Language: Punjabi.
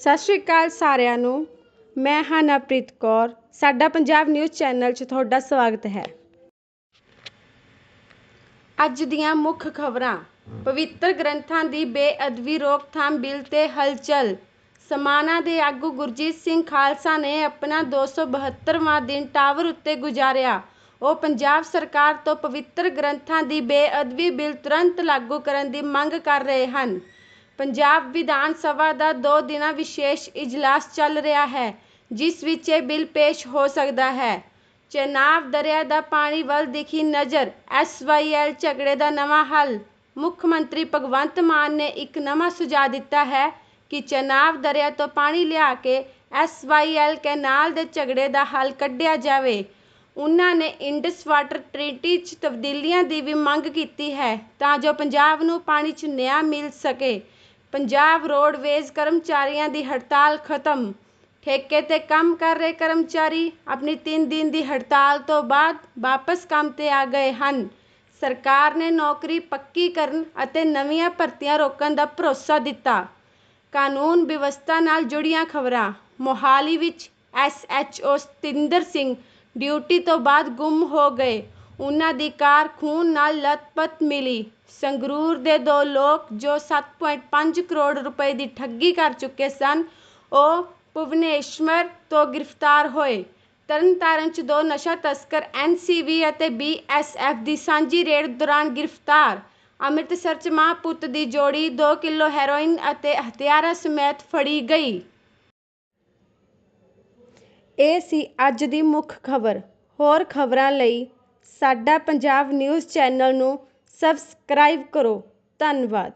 ਸਤਿ ਸ਼੍ਰੀ ਅਕਾਲ ਸਾਰਿਆਂ ਨੂੰ। ਮੈਂ ਹਾਂ ਨਵਪ੍ਰੀਤ ਕੌਰ। ਸਾਡਾ ਪੰਜਾਬ ਨਿਊਜ਼ ਚੈਨਲ 'ਚ ਤੁਹਾਡਾ ਸਵਾਗਤ ਹੈ। ਅੱਜ ਦੀਆਂ ਮੁੱਖ ਖਬਰਾਂ। ਪਵਿੱਤਰ ਗ੍ਰੰਥਾਂ ਦੀ ਬੇਅਦਬੀ ਰੋਕਥਾਮ ਬਿੱਲ ਤੇ ਹਲਚਲ। ਸਮਾਣਾ ਦੇ ਆਗੂ ਗੁਰਜੀਤ ਸਿੰਘ ਖਾਲਸਾ ਨੇ ਆਪਣਾ 272ਵਾਂ ਦਿਨ ਟਾਵਰ ਉੱਤੇ ਗੁਜ਼ਾਰਿਆ। ਉਹ ਪੰਜਾਬ ਸਰਕਾਰ ਤੋਂ ਪਵਿੱਤਰ ਗ੍ਰੰਥਾਂ ਦੀ ਬੇਅਦਬੀ ਬਿੱਲ ਤੁਰੰਤ ਲਾਗੂ ਕਰਨ ਦੀ ਮੰਗ ਕਰ ਰਹੇ ਹਨ। ਪੰਜਾਬ ਵਿਧਾਨ ਸਭਾ ਦਾ ਦੋ ਦਿਨਾ ਵਿਸ਼ੇਸ਼ ਇਜਲਾਸ ਚੱਲ ਰਿਹਾ ਹੈ, ਜਿਸ ਵਿੱਚ ਇਹ ਬਿੱਲ ਪੇਸ਼ ਹੋ ਸਕਦਾ ਹੈ। ਚੇਨਾਬ ਦਰਿਆ ਦਾ ਪਾਣੀ ਵੱਲ ਦਿਖੀ ਨਜ਼ਰ ਐਸਵਾਈਐਲ ਝਗੜੇ ਦਾ ਨਵਾਂ ਹੱਲ। ਮੁੱਖ ਮੰਤਰੀ ਭਗਵੰਤ ਮਾਨ ਨੇ ਇੱਕ ਨਵਾਂ ਸੁਝਾਅ ਦਿੱਤਾ ਹੈ ਕਿ ਚੇਨਾਬ ਦਰਿਆ ਤੋਂ ਪਾਣੀ ਲਿਆ ਕੇ ਐਸਵਾਈਐਲ ਕੈਨਾਲ ਦੇ ਝਗੜੇ ਦਾ ਹੱਲ ਕੱਢਿਆ ਜਾਵੇ। ਉਨ੍ਹਾਂ ਨੇ ਇੰਡਸ ਵਾਟਰ ਟ੍ਰੀਟੀ 'ਚ ਤਬਦੀਲੀਆਂ ਦੀ ਵੀ ਮੰਗ ਕੀਤੀ ਹੈ ਤਾਂ ਜੋ ਪੰਜਾਬ ਨੂੰ ਪਾਣੀ 'ਚ ਨਿਆਂ ਮਿਲ ਸਕੇ। ਪੰਜਾਬ ਰੋਡਵੇਜ਼ ਕਰਮਚਾਰੀਆਂ ਦੀ ਹੜਤਾਲ ਖਤਮ। ਠੇਕੇ ਤੇ ਕੰਮ ਕਰ ਰਹੇ ਕਰਮਚਾਰੀ ਆਪਣੀ ਤਿੰਨ ਦਿਨ ਦੀ ਹੜਤਾਲ ਤੋਂ ਬਾਅਦ ਵਾਪਸ ਕੰਮ ਤੇ ਆ ਗਏ ਹਨ। ਸਰਕਾਰ ਨੇ ਨੌਕਰੀ ਪੱਕੀ ਕਰਨ ਅਤੇ ਨਵੀਆਂ ਭਰਤੀਆਂ ਰੋਕਣ ਦਾ ਭਰੋਸਾ ਦਿੱਤਾ। ਕਾਨੂੰਨ ਵਿਵਸਥਾ ਨਾਲ ਜੁੜੀਆਂ ਖਬਰਾਂ। ਮੋਹਾਲੀ ਵਿੱਚ ਐਸਐਚਓ ਸਤਿੰਦਰ ਸਿੰਘ ਡਿਊਟੀ ਤੋਂ ਬਾਅਦ ਗੁੰਮ ਹੋ ਗਏ। ਉਨ੍ਹਾਂ ਦੀ ਕਾਰ ਖੂਨ ਨਾਲ ਲਥਪਥ ਮਿਲੀ। ਸੰਗਰੂਰ ਦੇ ਦੋ ਲੋਕ ਜੋ 7.5 ਕਰੋੜ ਰੁਪਏ ਦੀ ਠੱਗੀ ਕਰ ਚੁੱਕੇ ਸਨ, ਉਹ ਭੁਵਨੇਸ਼ਵਰ ਤੋਂ ਗ੍ਰਿਫਤਾਰ ਹੋਏ। ਤਰਨਤਾਰਨ 'ਚ ਦੋ ਨਸ਼ਾ ਤਸਕਰ ਐਨਸੀਬੀ ਅਤੇ ਬੀਐਸਐਫ ਦੀ ਸਾਂਝੀ ਰੇਡ ਦੌਰਾਨ ਗ੍ਰਿਫਤਾਰ। ਅੰਮ੍ਰਿਤਸਰ 'ਚ ਮਾਂ ਪੁੱਤ ਦੀ ਜੋੜੀ ਦੋ ਕਿੱਲੋ ਹੈਰੋਇਨ ਅਤੇ ਹਥਿਆਰਾਂ ਸਮੇਤ ਫੜੀ ਗਈ। ਇਹ ਸੀ ਅੱਜ ਦੀ ਮੁੱਖ ਖਬਰ। ਹੋਰ ਖਬਰਾਂ ਲਈ ਸਾਡਾ ਪੰਜਾਬ ਨਿਊਜ਼ ਚੈਨਲ ਨੂੰ ਸਬਸਕ੍ਰਾਈਬ ਕਰੋ। ਧੰਨਵਾਦ।